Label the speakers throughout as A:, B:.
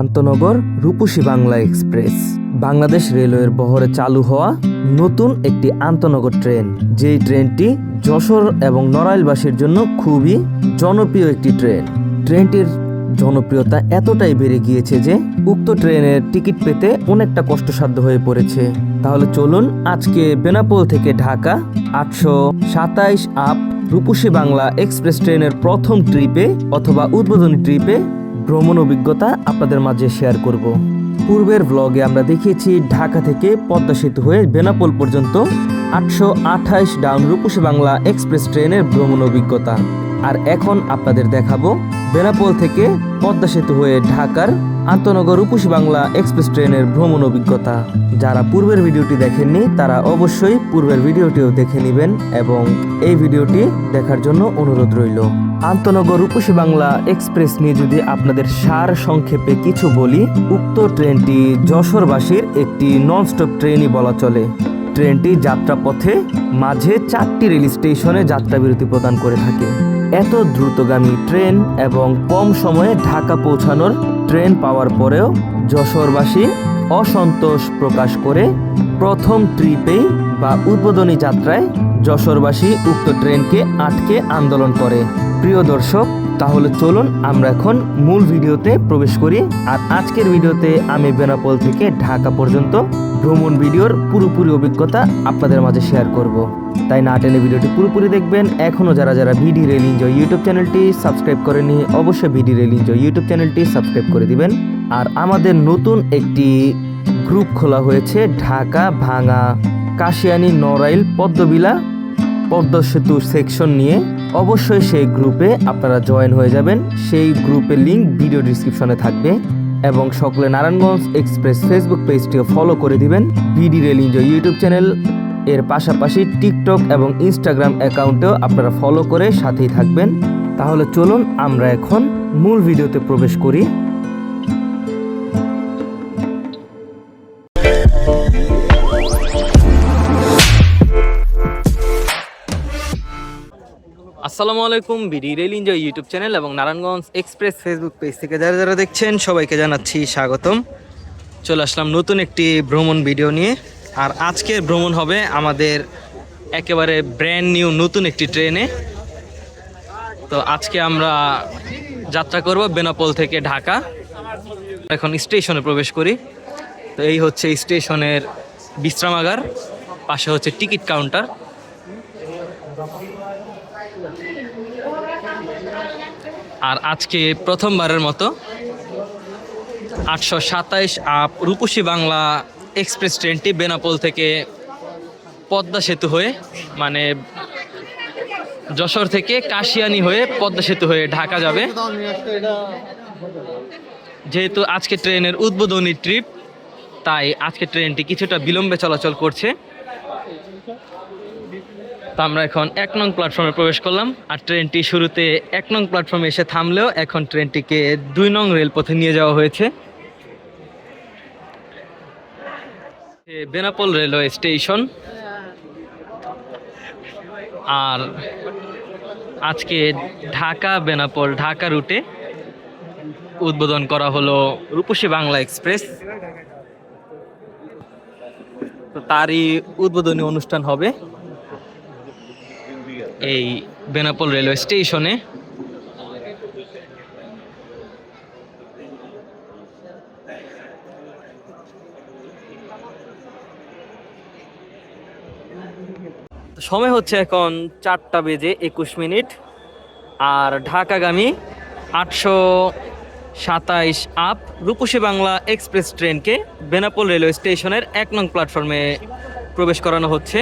A: আন্তনগর Rupashi Bangla express. Bangladesh রেলওয়ের বহরে চালু হওয়া নতুন একটি আন্তনগর ট্রেন। যেই ট্রেনটি যশোর এবং নড়াইলবাসীর জন্য খুবই জনপ্রিয় একটি ট্রেন। ট্রেনটির জনপ্রিয়তা এতটাই বেড়ে গিয়েছে যে উক্ত ট্রেনের টিকিট পেতে অনেকটা কষ্টসাধ্য হয়ে পড়েছে। তাহলে চলুন আজকে বেনাপোল থেকে ঢাকা আটশো সাতাইশ আপ রূপসী বাংলা এক্সপ্রেস ট্রেনের প্রথম ট্রিপে অথবা উদ্বোধনী ট্রিপে ভ্রমণ অভিজ্ঞতা আপনাদের মাঝে শেয়ার করব। পূর্বের ব্লগে আমরা দেখিয়েছি, ঢাকা থেকে পদ্মা সেতু হয়ে বেনাপোল পর্যন্ত আটশো আঠাশ ডাউন রূপসী বাংলা এক্সপ্রেস ট্রেনের ভ্রমণ অভিজ্ঞতা। আর এখন আপনাদের দেখাবো বেনাপোল থেকে পদ্মা সেতু হয়ে ঢাকার আন্তনগর রূপসী বাংলা এক্সপ্রেস ট্রেনের ভ্রমণ অভিজ্ঞতা। যারা পূর্বের ভিডিওটি দেখেননি, তারা অবশ্যই পূর্বের ভিডিওটিও দেখে নেবেন এবং এই ভিডিওটি দেখার জন্য অনুরোধ রইল। আন্তনগর রূপসী বাংলা এক্সপ্রেস নিয়ে যদি আপনাদের সার সংক্ষেপে কিছু বলি, উক্ত ট্রেনটি যশোরবাসীর একটি ননস্টপ ট্রেনই বলা চলে। ট্রেনটি যাত্রাপথে মাঝে চারটি রেল স্টেশনে যাত্রা বিরতি প্রদান করে থাকে। এত দ্রুতগামী ট্রেন এবং কম সময়ে ঢাকা পৌঁছানোর ট্রেন পাওয়ার পরেও যশোরবাসী অসন্তোষ প্রকাশ করে প্রথম ট্রিপেই বা উদ্বোধনী যাত্রায় যশোরবাসী উক্ত ট্রেনকে আটকে আন্দোলন করে। প্রিয় দর্শক তাহলে চলুন আমরা এখন মূল ভিডিওতে প্রবেশ করি। আর আজকের ভিডিওতে আমি বেনাপোল থেকে ঢাকা পর্যন্ত ভ্রমণ ভিডিওর পুরোপুরি অভিজ্ঞতা আপনাদের মাঝে শেয়ার করব। তাই না টেনে ভিডিওটি পুরোপুরি দেখবেন। এখনও যারা যারা ভিডি রেল এনজয় ইউটিউব চ্যানেলটি সাবস্ক্রাইব করেনি অবশ্যই ভিডি রেল এনজয় ইউটিউব চ্যানেলটি সাবস্ক্রাইব করে দিবেন। আর আমাদের নতুন একটি গ্রুপ খোলা হয়েছে, ঢাকা ভাঙা কাশিয়ানি নড়াইল পদ্মবিলা পদ্ম সেতু সেকশন নিয়ে। অবশ্যই সেই গ্রুপে আপনারা জয়েন হয়ে যাবেন। সেই গ্রুপের লিঙ্ক ভিডিও ডিসক্রিপশনে থাকবে এবং সকলে নারায়ণগঞ্জ এক্সপ্রেস ফেসবুক পেজটিও ফলো করে দিবেন। BD rail enjoy YouTube channel, এর পাশাপাশি টিকটক এবং ইনস্টাগ্রাম অ্যাকাউন্টেও আপনারা ফলো করে সাথেই থাকবেন। তাহলে চলুন আমরা এখন মূল ভিডিওতে প্রবেশ করি। আসসালামু আলাইকুম, BD rail enjoy YouTube channel এবং নারায়ণগঞ্জ এক্সপ্রেস ফেসবুক পেজ থেকে যারা যারা দেখছেন, সবাইকে জানাচ্ছি স্বাগতম। চলে আসলাম নতুন একটি ভ্রমণ ভিডিও নিয়ে। আর আজকের ভ্রমণ হবে আমাদের একেবারে ব্র্যান্ড নিউ নতুন একটি ট্রেনে তো আজকে আমরা যাত্রা করব বেনাপোল থেকে ঢাকা। এখন স্টেশনে প্রবেশ করি। তো এই হচ্ছে স্টেশনের বিশ্রামাগার, পাশে হচ্ছে টিকিট কাউন্টার আর আজকে প্রথমবারের মতো আটশো সাতাইশ আপ রূপসী বাংলা এক্সপ্রেস ট্রেনটি বেনাপোল থেকে পদ্মা সেতু হয়ে মানে যশোর থেকে কাশিয়ানি হয়ে পদ্মা সেতু হয়ে ঢাকা যাবে। যেহেতু আজকে ট্রেনের উদ্বোধনী ট্রিপ, তাই আজকে ট্রেনটি কিছুটা বিলম্বে চলাচল করছে। তো আমরা এখন এক নং প্ল্যাটফর্মে প্রবেশ করলাম। আর ট্রেনটি শুরুতে এক নং প্ল্যাটফর্মে এসে থামলেও এখন ট্রেনটিকে দুই নং রেলপথে নিয়ে যাওয়া হয়েছে। Benapole railway station. আর আজকে ঢাকা বেনাপোল ঢাকা রুটে উদ্বোধন করা হলো রূপসী বাংলা এক্সপ্রেস। তারই উদ্বোধনী অনুষ্ঠান হবে। এই বেনাপোল রেলওয়ে স্টেশনে। সময় হচ্ছে এখন চারটা বেজে একুশ মিনিট, আর ঢাকাগামী আটশো সাতাইশ আপ রূপসী বাংলা এক্সপ্রেস ট্রেনকে বেনাপোল রেলওয়ে স্টেশনের এক নং প্ল্যাটফর্মে প্রবেশ করানো হচ্ছে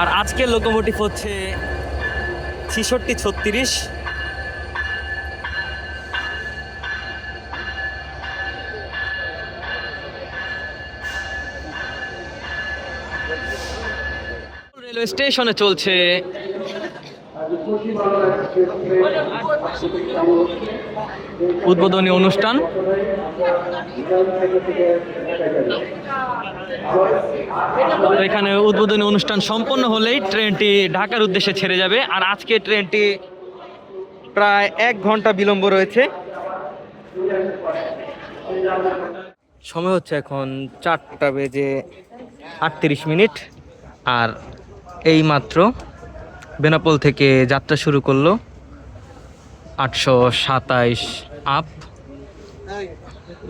A: আর আজকের লোকোমোটিভ হচ্ছে ছিষট্টি ছত্রিশ। রেলওয়ে স্টেশনে চলছে। উদ্বোধনী অনুষ্ঠান। এখানে উদ্বোধনী অনুষ্ঠান সম্পন্ন হলেই ট্রেনটি ঢাকার উদ্দেশ্যে ছেড়ে যাবে। আর আজকে ট্রেনটি প্রায় এক ঘণ্টা বিলম্ব রয়েছে। সময় হচ্ছে এখন চারটা বেজে আটত্রিশ মিনিট। আর এই মাত্র বেনাপোল থেকে যাত্রা শুরু করল আটশো সাতাইশ আপ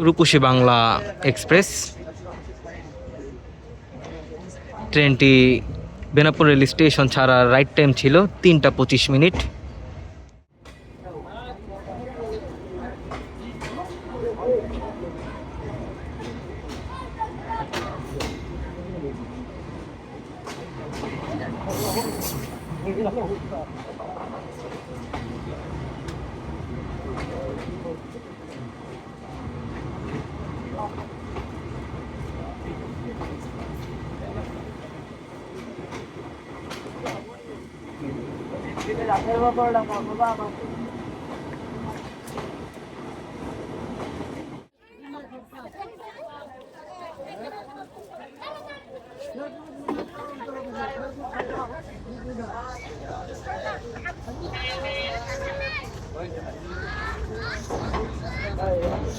A: রূপসী বাংলা এক্সপ্রেস। ট্রেনটি বেনাপুর রেল স্টেশন ছাড়া রাইট টাইম ছিল তিনটা পঁচিশ মিনিট।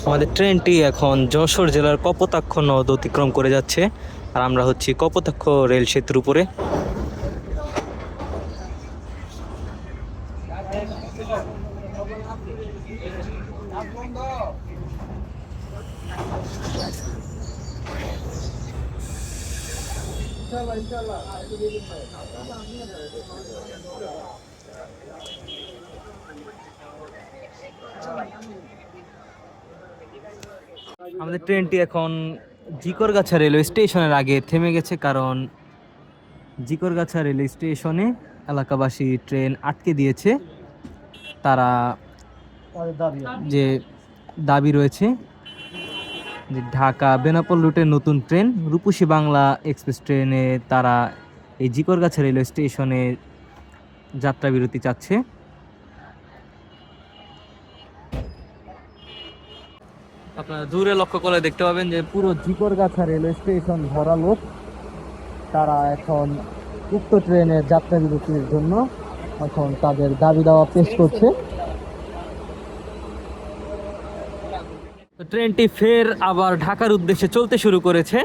A: আমাদের ট্রেনটি এখন যশোর জেলার কপোতাক্ষ নদ অতিক্রম করে যাচ্ছে, আর আমরা হচ্ছি কপোতাক্ষ রেল সেতুর উপরে। আমাদের ট্রেনটি এখন জিকরগাছা রেলওয়ে স্টেশনের আগে থেমে গেছে কারণ জিকরগাছা রেলওয়ে স্টেশনে এলাকাবাসী ট্রেন আটকে দিয়েছে। তারা যে দাবি রয়েছে যে ঢাকা বেনাপোল রুটের নতুন ট্রেন রূপসী বাংলা এক্সপ্রেস ট্রেনে তারা এই জিকরগাছা রেলওয়ে স্টেশনে যাত্রা বিরতি চাচ্ছে। আপনারা দূরে লক্ষ্য করে দেখতে পাবেন যে পুরো জিকরগাছা রেলওয়ে স্টেশন ভরা লোক তারা এখন উক্ত ট্রেনের যাত্রা বিরতির জন্য এখন তাদের দাবি দাওয়া পেশ করছে। ট্রেনটি ফের আবার ঢাকার উদ্দেশ্যে চলতে শুরু করেছে।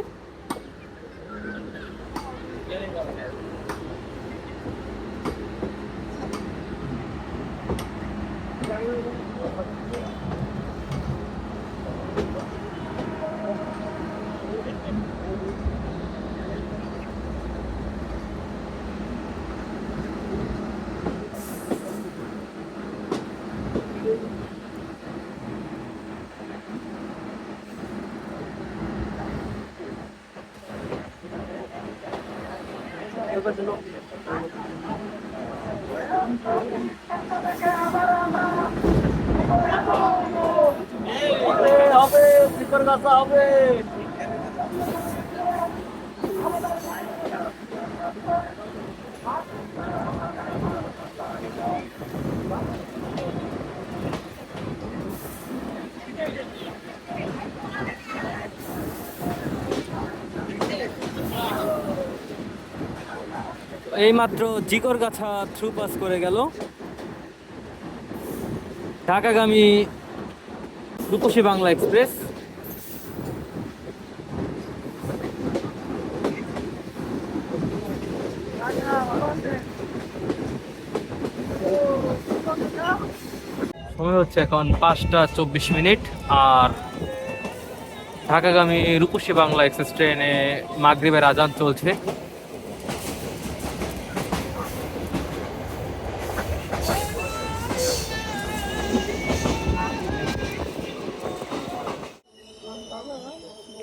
A: হবে স্লিপার গাছা হবে এইমাত্র জিকরগাছা থ্রু পাস করে গেল। ঢাকাগামী রূপসী বাংলা এক্সপ্রেস। সময় হচ্ছে এখন পাঁচটা চব্বিশ মিনিট, আর ঢাকাগামী রূপসী বাংলা এক্সপ্রেস ট্রেনে মাগরিবের আজান চলছে।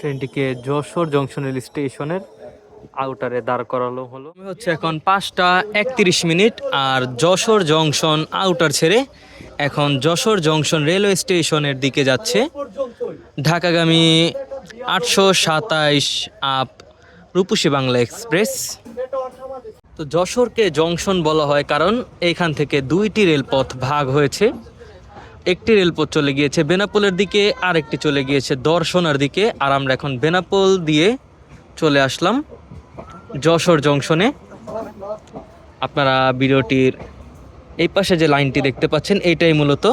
A: ট্রেনটিকে যশোর জংশন রেল স্টেশনের আউটারে দাঁড় করালো হলো। হচ্ছে এখন পাঁচটা একত্রিশ মিনিট আর যশোর জংশন আউটার ছেড়ে এখন যশোর জংশন রেলওয়ে স্টেশনের দিকে যাচ্ছে। ঢাকাগামী আটশো সাতাইশ আপ রূপসী বাংলা এক্সপ্রেস। তো যশোরকে জংশন বলা হয় কারণ এইখান থেকে দুইটি রেলপথ ভাগ হয়েছে। একটি রেলপথ চলে গিয়েছে বেনাপোলের দিকে আর একটি চলে গিয়েছে দর্শনার দিকে। আর আমরা এখন বেনাপোল দিয়ে চলে আসলাম যশোর জংশনে। আপনারা ভিডিওটির এই পাশে যে লাইনটি দেখতে পাচ্ছেন, এইটাই মূলত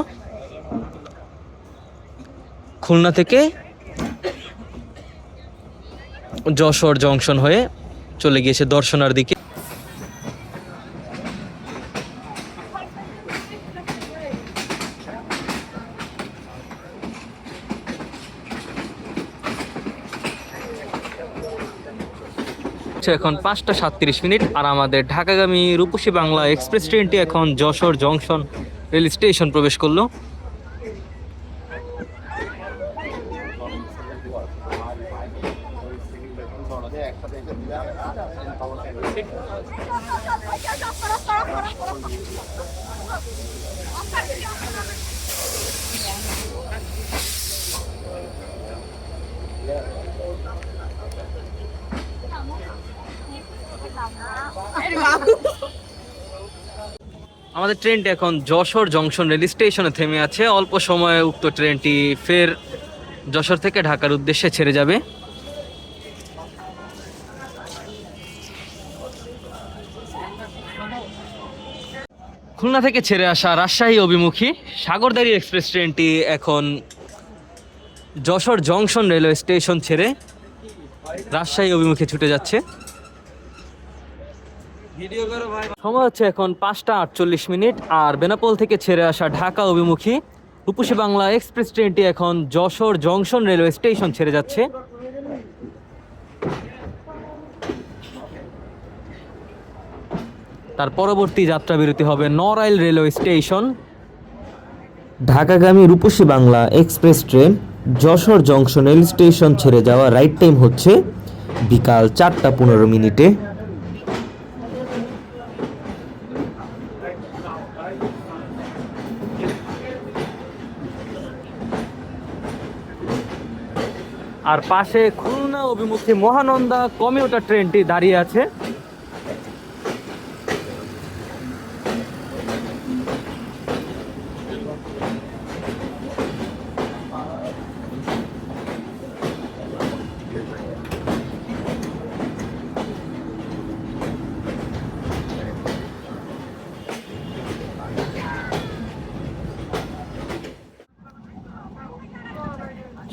A: খুলনা থেকে যশোর জংশন হয়ে চলে গিয়েছে দর্শনার দিকে। এখন পাঁচটা সাতত্রিশ মিনিট আর আমাদের ঢাকাগামী রূপসী বাংলা এক্সপ্রেস ট্রেনটি এখন যশোর জংশন রেল স্টেশন প্রবেশ করল। আমাদের ট্রেনটি এখন যশোর জংশন রেল স্টেশনে থেমে আছে। অল্প সময়ে উক্ত ট্রেনটি ফের যশোর থেকে ঢাকার উদ্দেশ্যে ছেড়ে যাবে। খুলনা থেকে ছেড়ে আসা রাজশাহী অভিমুখী সাগরদারি এক্সপ্রেস ট্রেনটি এখন যশোর জংশন রেলওয়ে স্টেশন ছেড়ে রাজশাহী অভিমুখে ছুটে যাচ্ছে। সময় হচ্ছে এখন পাঁচটা আটচল্লিশ মিনিট আর বেনাপোল থেকে ছেড়ে আসা ঢাকা অভিমুখী। রূপসী বাংলা এক্সপ্রেস ট্রেনটি এখন যশোর জংশন রেলওয়ে স্টেশন ছেড়ে যাচ্ছে। তার পরবর্তী যাত্রা বিরতি হবে Narail railway station.
B: ঢাকাগামী Rupshi Bangla express train Jessore junction rail station ছেড়ে যাওয়া রাইট টাইম হচ্ছে বিকাল চারটা পনেরো মিনিটে।
A: আর পাশে খুলনা অভিমুখী মহানন্দা কমিউটার ট্রেনটি দাঁড়িয়ে আছে।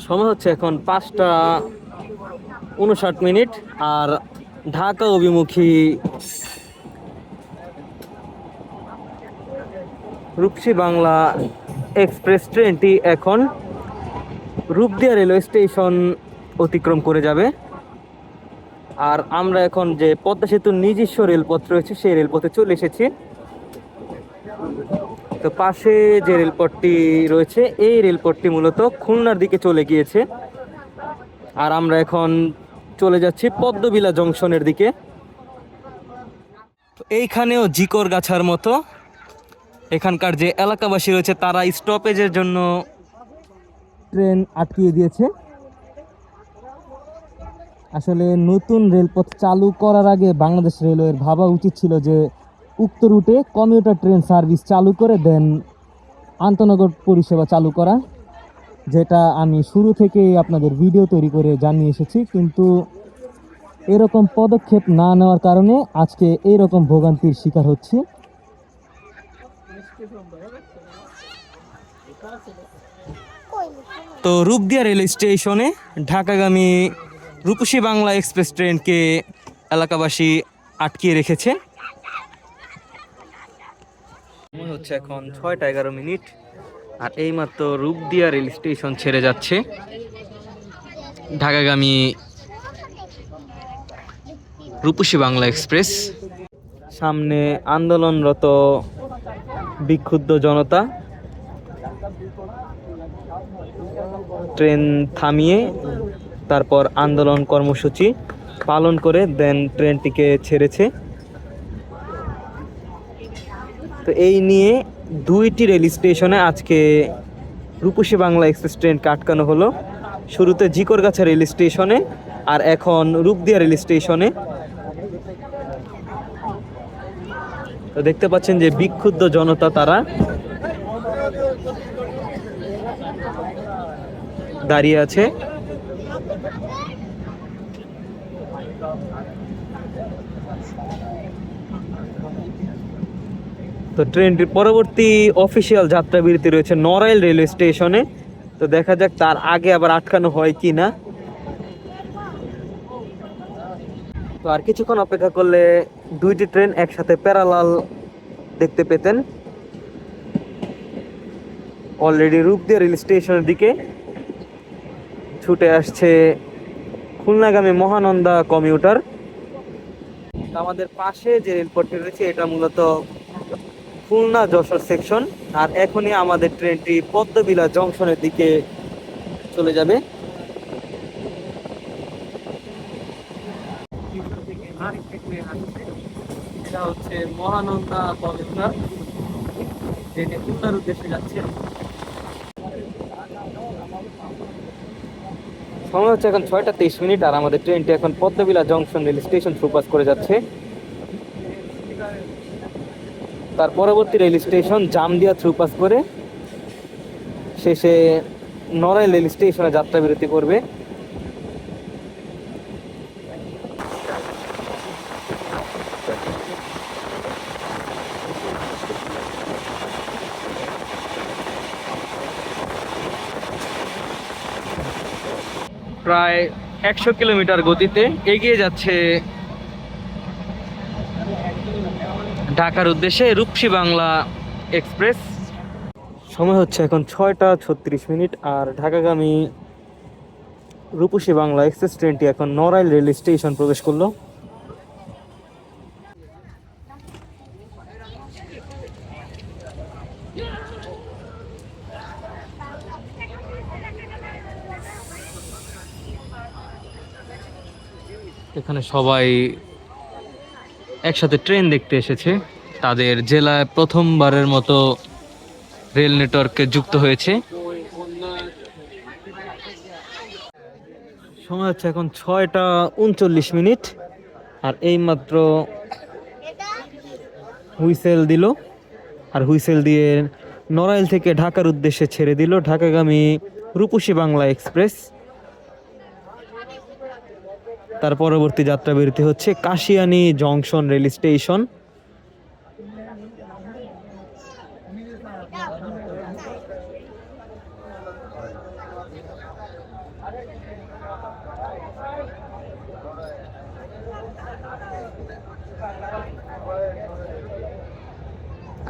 A: সময় হচ্ছে এখন পাঁচটা উনষাট মিনিট, আর ঢাকা অভিমুখী রূপসী বাংলা এক্সপ্রেস ট্রেনটি এখন রূপদিয়া রেলওয়ে স্টেশন অতিক্রম করে যাবে। আর আমরা এখন যে পদ্মা সেতুর নিজস্ব রেলপথ রয়েছে, সেই রেলপথে চলে এসেছি। তো পাশে যে রেলপথটি রয়েছে, এই রেলপথটি মূলত খুলনার দিকে চলে গিয়েছে। আর আমরা এখন চলে যাচ্ছি পদ্মবিলা জংশনের দিকে। এইখানেও জিকর গাছার মতো। এখানকার যে এলাকাবাসী রয়েছে, তারা স্টপেজের জন্য ট্রেন আটকিয়ে দিয়েছে। আসলে নতুন রেলপথ চালু করার আগে বাংলাদেশ রেলওয়ের ভাবা উচিত ছিল যে উক্ত রুটে কমিউটার ট্রেন সার্ভিস চালু করে দেন আন্তনগর পরিষেবা চালু করা, যেটা আমি শুরু থেকেই আপনাদের ভিডিও তৈরি করে জানিয়ে এসেছি, কিন্তু এরকম পদক্ষেপ না নেওয়ার কারণে আজকে এইরকম ভোগান্তির শিকার হচ্ছি। তো রূপদিয়া রেল স্টেশনে ঢাকাগামী রূপসী বাংলা এক্সপ্রেস ট্রেনকে এলাকাবাসী আটকিয়ে রেখেছে সময় হচ্ছে এখন ছয়টা এগারো মিনিট। আর এইমাত্র রূপদিয়া রেল স্টেশন ছেড়ে যাচ্ছে। ঢাকাগামী রূপসী বাংলা এক্সপ্রেস। সামনে আন্দোলনরত বিক্ষুব্ধ জনতা। ট্রেন থামিয়ে তারপর আন্দোলন কর্মসূচি পালন করে দেন ট্রেনটিকে ছেড়েছে। তো এই নিয়ে দুইটি রেল স্টেশনে আজকে রূপসী বাংলা এক্সপ্রেস ট্রেনকে আটকানো হলো। শুরুতে জিকরগাছা রেল স্টেশনে আর এখন রূপদিয়া রেল স্টেশনে। তো দেখতে পাচ্ছেন যে বিক্ষুব্ধ জনতা তারা দাঁড়িয়ে আছে। তো ট্রেনটির পরবর্তী অফিসিয়াল যাত্রা বিরতি রয়েছে নড়াইল রেলওয়ে স্টেশনে। তো দেখা যাক তার আগে আবার আটকানো হয় কি না তো আর কিছুক্ষণ অপেক্ষা করলে দুইটি ট্রেন একসাথে প্যারালাল দেখতে পেতেন। অলরেডি রূপদিয়া রেল স্টেশনের দিকে ছুটে আসছে খুলনাগামী মহানন্দা কমিউটার। আমাদের পাশে যে রেলপথটি রয়েছে, এটা মূলত খুলনা যশোর সেকশন আর এখনই আমাদের ট্রেনটি পদ্মবিলা জংশনের দিকে চলে যাবে। এটা হচ্ছে মহানন্দা কমিউটার ট্রেনে খুলনার উদ্দেশ্যে যাচ্ছে। সময় হচ্ছে এখন ছয়টা তেইশ মিনিট, আর আমাদের ট্রেনটি এখন Padmabila junction rail station through pass করে যাচ্ছে। তার পরবর্তী রেল স্টেশন জামদিয়া থ্রুপাস করে শেষে নড়াইল রেল স্টেশনে যাত্রা বিরতি করবে। প্রায় একশো কিলোমিটার গতিতে এগিয়ে যাচ্ছে ঢাকার উদ্দেশ্যে রূপসী বাংলা এক্সপ্রেস। সময় হচ্ছে এখন ছয়টা ছত্রিশ মিনিট আর ঢাকাগামী রূপসী বাংলা এক্সপ্রেস ট্রেনটি এখন নড়াইল রেল স্টেশন প্রবেশ করল। এখানে সবাই একসাথে ট্রেন দেখতে এসেছে। তাদের জেলায় প্রথমবারের মতো রেল নেটওয়ার্কে যুক্ত হয়েছে। সময় হচ্ছে এখন ছয়টা উনচল্লিশ মিনিট। আর এইমাত্র হুইসেল দিল। আর হুইসেল দিয়ে নড়াইল থেকে ঢাকার উদ্দেশ্যে ছেড়ে দিল। ঢাকাগামী রূপসী বাংলা এক্সপ্রেস। তার পরবর্তী যাত্রা বিরতি হচ্ছে কাশিয়ানি জংশন রেল স্টেশন।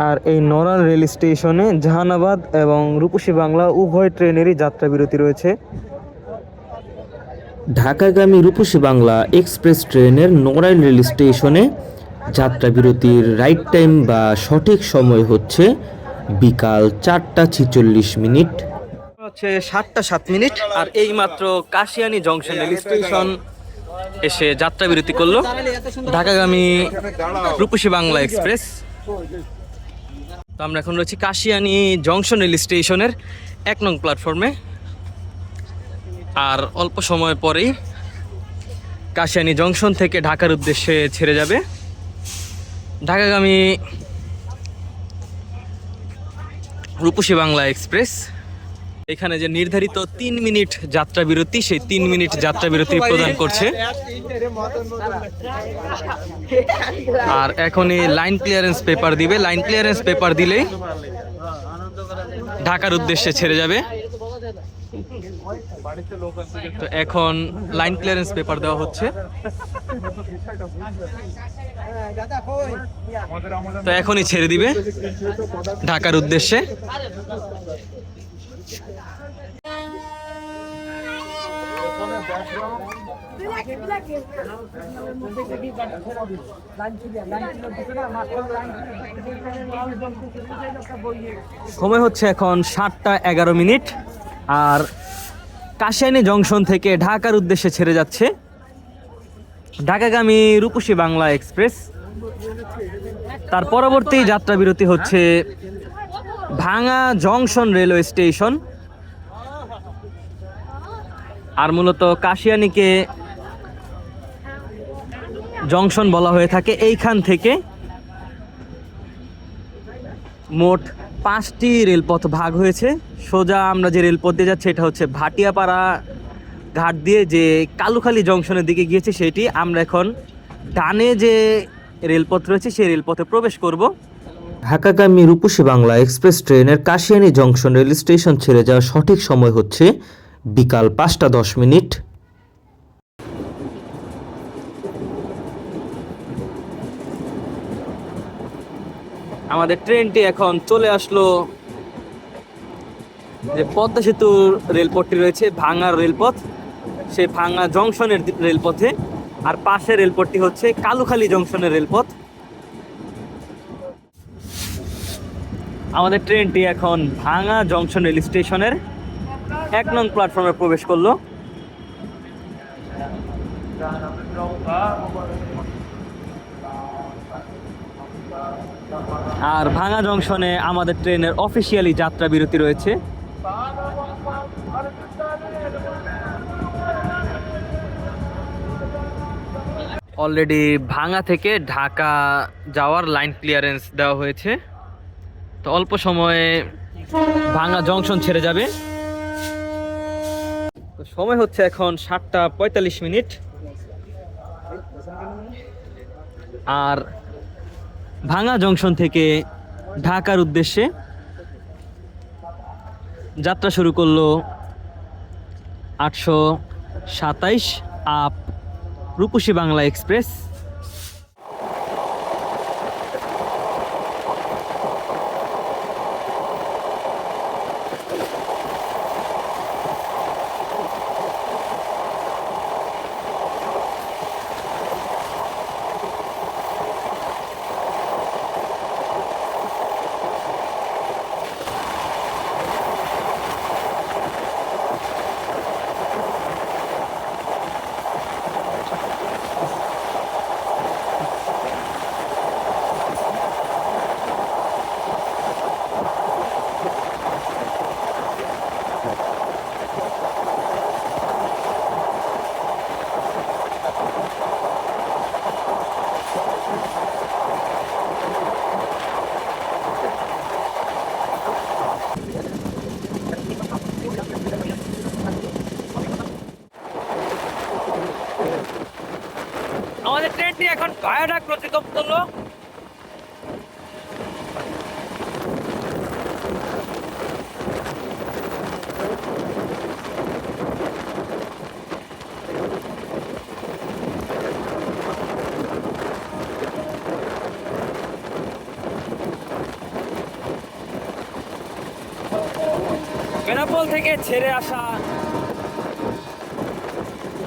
A: আর এই নড়াল রেল স্টেশনে জাহানাবাদ এবং রূপসী বাংলা উভয় ট্রেনেরই যাত্রা বিরতি রয়েছে।
B: ঢাকাগামী রূপসী বাংলা এক্সপ্রেস ট্রেনের নড়াইল রেল স্টেশনে যাত্রা বিরতির রাইট টাইম বা সঠিক সময় হচ্ছে বিকাল চারটা ছিচল্লিশ মিনিট।
A: হচ্ছে সাতটা সাত মিনিট। আর এই মাত্র কাশিয়ানি জংশন রেল স্টেশন এসে যাত্রা বিরতি করল ঢাকাগামী রূপসী বাংলা এক্সপ্রেস। তো আমরা এখন রয়েছি কাশিয়ানি জংশন রেল স্টেশনের এক নং প্ল্যাটফর্মে। আর অল্প সময় পরেই কাশিয়ানি জংশন থেকে ঢাকার উদ্দেশ্যে ছেড়ে যাবে। ঢাকাগামী রূপসী বাংলা এক্সপ্রেস, এখানে যে নির্ধারিত তিন মিনিট যাত্রা বিরতি, সেই তিন মিনিট যাত্রা বিরতি প্রদান করছে। আর এখনই লাইন ক্লিয়ারেন্স পেপার দিবে। লাইন ক্লিয়ারেন্স পেপার দিলেই ঢাকার উদ্দেশ্যে ছেড়ে যাবে। তো এখন লাইন ক্লিয়ারেন্স পেপার দেওয়া হচ্ছে। তো এখনই ছেড়ে দিবে ঢাকার উদ্দেশ্যে। সময় হচ্ছে এখন সাতটা এগারো মিনিট। আর কাশিয়ানি জংশন থেকে ঢাকার উদ্দেশ্যে ছেড়ে যাচ্ছে ঢাকাগামী রূপসী বাংলা এক্সপ্রেস। তার পরবর্তী যাত্রা বিরতি হচ্ছে ভাঙা জংশন রেলওয়ে স্টেশন। আর মূলত কাশিয়ানিকে জংশন বলা হয়ে থাকে। এইখান থেকে মোট পাঁচটি রেলপথ ভাগ হয়েছে। সোজা আমরা যে রেলপথ দিয়ে যাচ্ছি, এটা হচ্ছে ভাটিয়াপাড়া ঘাট দিয়ে যে কালুখালী জংশনের দিকে গিয়েছে সেটি। আমরা এখন ডানে যে রেলপথ রয়েছে, সেই রেলপথে প্রবেশ করব।
B: ঢাকাগামী রূপসী বাংলা এক্সপ্রেস ট্রেনের কাশিয়ানি জংশন রেল স্টেশন ছেড়ে যাওয়ার সঠিক সময় হচ্ছে বিকাল পাঁচটা দশ মিনিট।
A: আমাদের ট্রেনটি এখন চলে আসলো যে পদ্মা সেতু রেলপথটি রয়েছে ভাঙা রেলপথ। সেই ভাঙা জংশনের রেলপথে। আর পাশে রেলপথটি হচ্ছে কালুখালী জংশনের রেলপথ। আমাদের ট্রেনটি এখন ভাঙা জংশন রেল স্টেশনের এক নং প্ল্যাটফর্মে প্রবেশ করল। আর ভাঙা জংশনে আমাদের ট্রেনের অফিসিয়ালি যাত্রা বিরতি রয়েছে। অলরেডি ভাঙা থেকে ঢাকা যাওয়ার লাইন ক্লিয়ারেন্স দেওয়া হয়েছে। তো অল্প সময়ে ভাঙা জংশন ছেড়ে যাবে। তো সময় হচ্ছে এখন সাতটা পঁয়তাল্লিশ মিনিট। আর ভাঙা জংশন থেকে ঢাকার উদ্দেশ্যে যাত্রা শুরু করল আটশো সাতাইশ আপ রূপসী বাংলা এক্সপ্রেস আমাদের ট্রেনটি এখন অতিক্রম করল বেনাপোল থেকে ছেড়ে আসা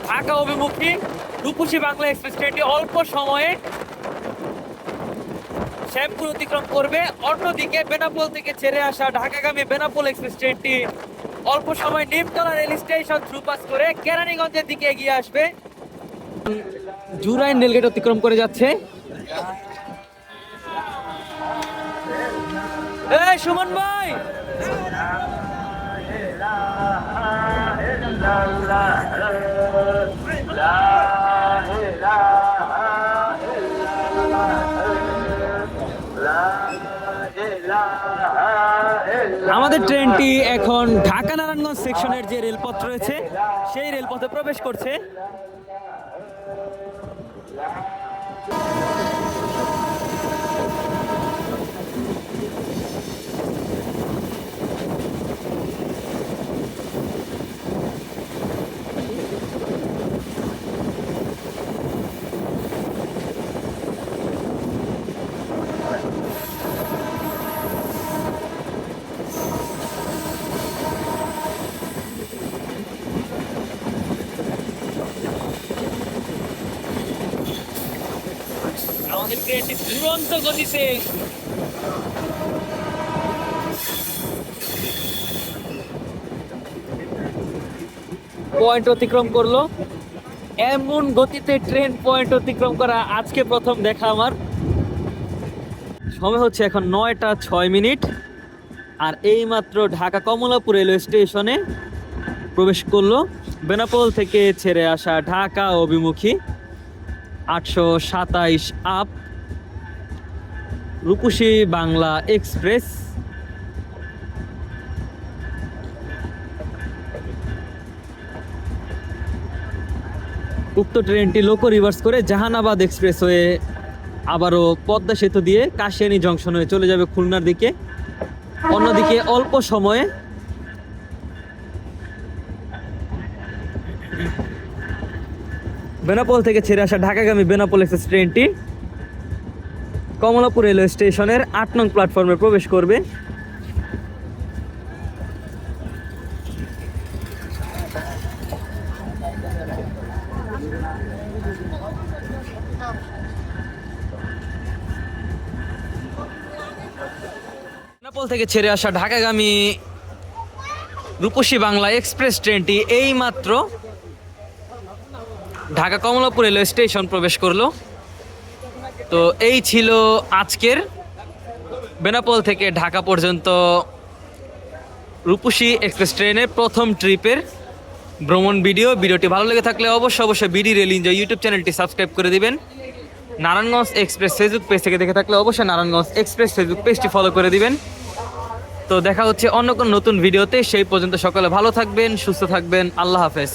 A: ঢাকা অভিমুখী রূপসী বাংলা এক্সপ্রেস ট্রেনটি অল্প সময়ে শ্যামপুর অতিক্রম করবে অন্যদিকে বেনাপোল থেকে ছেড়ে আসা ঢাকাগামী বেনাপোল এক্সপ্রেস ট্রেনটি অল্প সময় Nimtala rail station through pass করে কেরানীগঞ্জের দিকে এগিয়ে আসবে জুরাইন রেলগেট অতিক্রম করে যাচ্ছে সুমন ভাই আমাদের ট্রেনটি এখন ঢাকা নারায়ণগঞ্জ সেকশনের যে রেলপথ রয়েছে সেই রেলপথে প্রবেশ করছে আমাদের ট্রেনটি দুরন্ত গতিতে পয়েন্ট অতিক্রম করল। এমন গতিতে ট্রেন পয়েন্ট অতিক্রম করা আজকে প্রথম দেখা আমার। সময় হচ্ছে এখন নয়টা ছয় মিনিট। আর এইমাত্র ঢাকা কমলাপুর রেলওয়ে স্টেশনে প্রবেশ করল। বেনাপোল থেকে ছেড়ে আসা ঢাকা অভিমুখী। আটশো সাতাইশ আপ রূপসী বাংলা এক্সপ্রেস। উক্ত ট্রেনটি লোকো রিভার্স করে জাহানাবাদ এক্সপ্রেস হয়ে আবারও পদ্মা সেতু দিয়ে কাশিয়ানি জংশন হয়ে চলে যাবে খুলনার দিকে। অন্যদিকে অল্প সময়ে বেনাপোল থেকে ছেড়ে আসা ঢাকাগামী বেনাপোল এক্সপ্রেস ট্রেনটি কমলাপুর রেলওয়ে স্টেশনের আট নং প্ল্যাটফর্মে প্রবেশ করবে। বেনাপোল থেকে ছেড়ে আসা ঢাকাগামী রূপসী বাংলা এক্সপ্রেস ট্রেনটি এইমাত্র ঢাকা কমলাপুর রেলওয়ে স্টেশন প্রবেশ করল। তো এই ছিল আজকের বেনাপোল থেকে ঢাকা পর্যন্ত রূপসী এক্সপ্রেস ট্রেনের প্রথম ট্রিপের ভ্রমণ ভিডিও। ভিডিওটি ভালো লেগে থাকলে অবশ্যই অবশ্যই বিডি রেল এনজয় ইউটিউব চ্যানেলটি সাবস্ক্রাইব করে দিবেন। নারায়ণগঞ্জ এক্সপ্রেস ফেসবুক পেজ থেকে দেখে থাকলে অবশ্যই নারায়ণগঞ্জ এক্সপ্রেস ফেসবুক পেজটি ফলো করে দিবেন। তো দেখা হচ্ছে অন্য কোনো নতুন ভিডিওতে, সেই পর্যন্ত সকলে ভালো থাকবেন, সুস্থ থাকবেন, আল্লাহ হাফেজ।